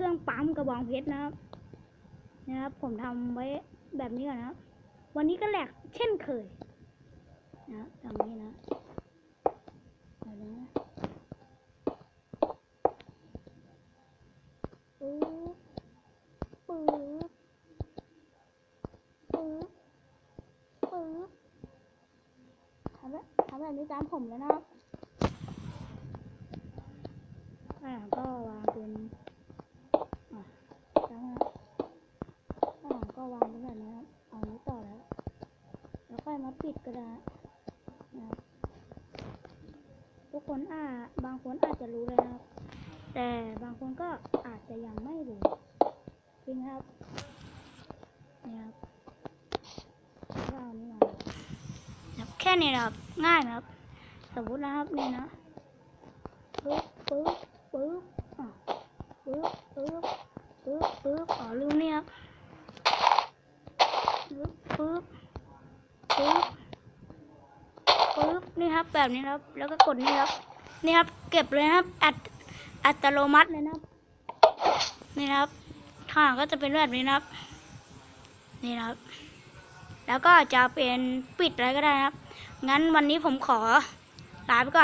เครื่องปั๊มกระบองเพชรนะครับ นะครับ ผมทำไว้แบบนี้ก่อนนะครับ วันนี้ก็แหลกเช่นเคย นะทำนี้นะนะปึ๊บปึ๊บปึ๊บปึ๊บทำแบบทำแบบนี้ตามผมเลยนะครับ อ่าก็วางเป็นอะแล้วนะอ่าก็วางเป็นแบบนี้ครับเอานี้ต่อแล้ว แล้วค่อย มาปิดก็ได้นะครับทุกคนอ่าบางคนอาจจะรู้เลยครับ แต่บางคนก็อาจจะยังไม่รู้จริงครับนี่ครับก็เอานี้มาครับแค่นี้นะครับง่ายนะครับ สมมตินะครับนี่นะปึ๊บปึ๊บปึ๊บอะปึ๊บปึ๊บปึ๊บปึ๊บอ๋อลืมนี่ครับปึ๊บปึ๊บปึ๊บปึ๊บ นี่ครับแบบนี้ครับ แล้วก็กดนี่ครับ นี่ครับ เก็บเลยครับ อัตอัตโนมัติเลยนะครับ นี่ครับข้างก็จะเป็นแบบนี้นะครับ นี่ครับ แล้วก็จะเป็นปิดอะไรก็ได้ครับ งั้นวันนี้ผมขอลาไปก่อน